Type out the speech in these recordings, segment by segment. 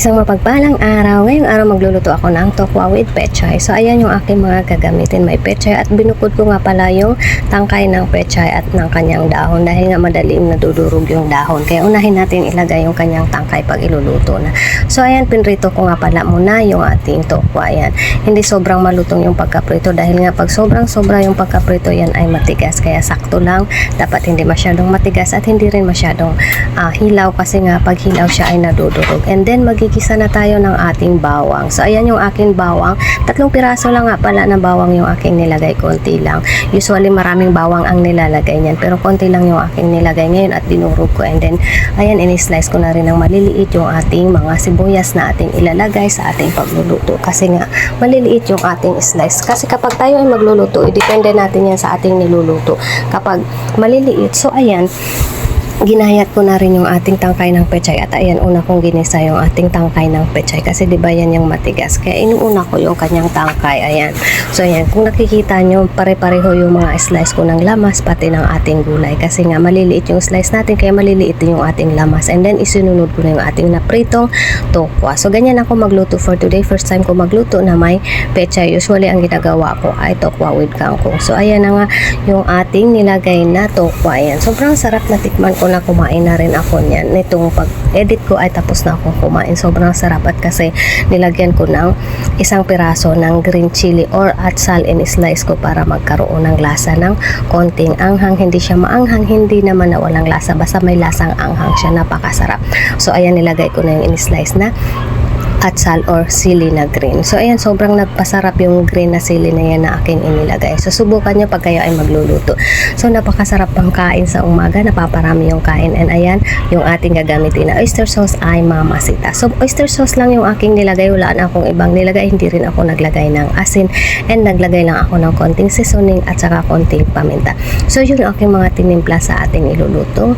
Isang mapagpalang araw. Ngayong araw magluluto ako ng tokwa with pechay. So ayan yung aking mga gagamitin. May pechay at binukod ko nga pala yung tangkay ng pechay at ng kanyang dahon dahil nga madaling nadudurog yung dahon. Kaya unahin natin ilagay yung kanyang tangkay pag iluluto na. So ayan, pinrito ko nga pala muna yung ating tokwa. Ayan. Hindi sobrang malutong yung pagkaprito dahil nga pag sobrang sobra yung pagkaprito yan ay matigas. Kaya sakto lang. Dapat hindi masyadong matigas at hindi rin masyadong ah, hilaw kasi nga pag hilaw siya ay nadudurog. And then magigisa na tayo ng ating bawang. So ayan yung aking bawang. Tatlong piraso lang nga pala na bawang yung aking nilagay. Konti lang. Usually maraming bawang ang nilalagay niyan. Pero konti lang yung aking nilagay ngayon at dinurog ko. And then ayan ini-slice ko na rin ng maliliit yung ating mga sibuyas na ating ilalagay sa ating pagluluto. Kasi nga maliliit yung ating slice. Kasi kapag tayo ay magluluto, depende natin yan sa ating niluluto. Kapag maliliit, so ayan, ginayat ko na rin yung ating tangkay ng pechay at ayan una kong ginisa yung ating tangkay ng pechay kasi di ba yan yung matigas. Kaya inuuna ko yung kanyang tangkay ayan. So ayan kung nakikita nyo pare-pareho yung mga slice ko ng lamas pati ng ating gulay. Kasi nga maliliit yung slice natin kaya maliliit din yung ating lamas. And then isununod ko na yung ating napritong tokwa. So ganyan ako magluto for today. First time ko magluto na may pechay. Usually ang ginagawa ko ay tokwa with kangkong. So ayan na nga yung ating nilagay na tokwa ayan. Sobrang sarap na tikman ko na kumain na rin ako niyan. Nitong pag edit ko ay tapos na akong kumain. Sobrang sarap at kasi nilagyan ko ng isang piraso ng green chili or atsal in slice ko para magkaroon ng lasa ng konting anghang. Hindi siya maanghang hindi naman na walang lasa. Basta may lasang anghang siya. Napakasarap. So ayan nilagay ko na yung in-slice na atsal or sili na green. So, ayan, sobrang nagpasarap yung green na sili na yan na aking inilagay. So, subukan nyo pag kayo ay magluluto. So, napakasarap pang kain sa umaga. Napaparami yung kain. And ayan, yung ating gagamitin na oyster sauce ay mamasita. So, oyster sauce lang yung aking nilagay. Wala na akong ibang nilagay. Hindi rin ako naglagay ng asin. And naglagay lang ako ng konting seasoning at saka konting paminta. So, yun aking mga tinimpla sa ating iluluto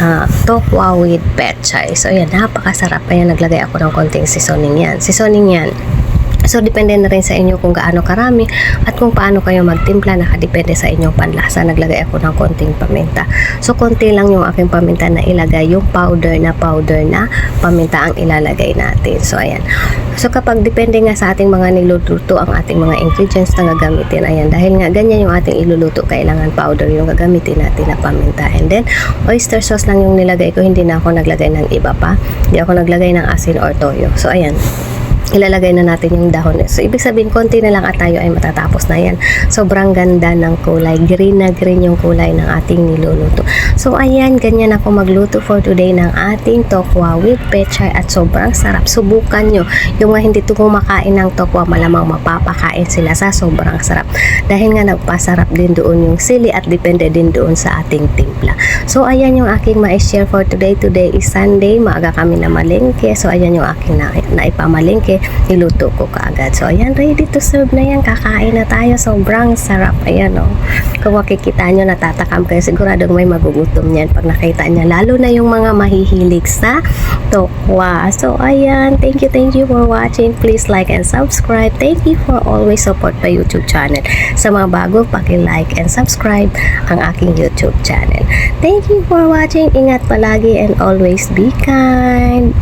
uh, tokwa with pechay. So, ayan, napakasarap. Ayan, naglagay ako ng konting seasoning yan. Seasoning yan. So, depende na rin sa inyo kung gaano karami at kung paano kayo magtimpla. Nakadepende sa inyong panlasa. Naglagay ako ng konting paminta. So, konti lang yung aking paminta na ilagay. Yung powder na powder na paminta ang ilalagay natin. So, ayan. So, kapag depende nga sa ating mga niluluto ang ating mga ingredients na gagamitin. Ayan. Dahil nga ganyan yung ating iluluto, kailangan powder yung gagamitin natin na paminta. And then, oyster sauce lang yung nilagay ko. Hindi na ako naglagay ng iba pa. Hindi ako naglagay ng asin or toyo. So, ayan ilalagay na natin yung dahon. So, ibig sabihin, konti na lang at tayo ay matatapos na yan. Sobrang ganda ng kulay. Green na green yung kulay ng ating niluluto. So, ayan, ganyan ako magluto for today ng ating tokwa with pechay at sobrang sarap. Subukan nyo. Yung mga hindi to kumakain ng tokwa, malamang mapapakain sila sa sobrang sarap. Dahil nga nagpasarap din doon yung sili at depende din doon sa ating timpla. So, ayan yung aking ma-share for today. Today is Sunday. Maaga kami na malengke. So, ayan yung aking na, naipamalengke niluto ko kaagad. So, ayan, ready to serve na yan. Kakain na tayo. Sobrang sarap. Ayan, oh. Kung makikita nyo, natatakam kayo. Siguradong may magugutom yan pag nakita niya. Lalo na yung mga mahihilig sa tokwa. So, ayan. Thank you, thank you for watching. Please like and subscribe. Thank you for always support my YouTube channel. Sa mga bago, paki-like and subscribe ang aking YouTube channel. Thank you for watching. Ingat palagi and always be kind.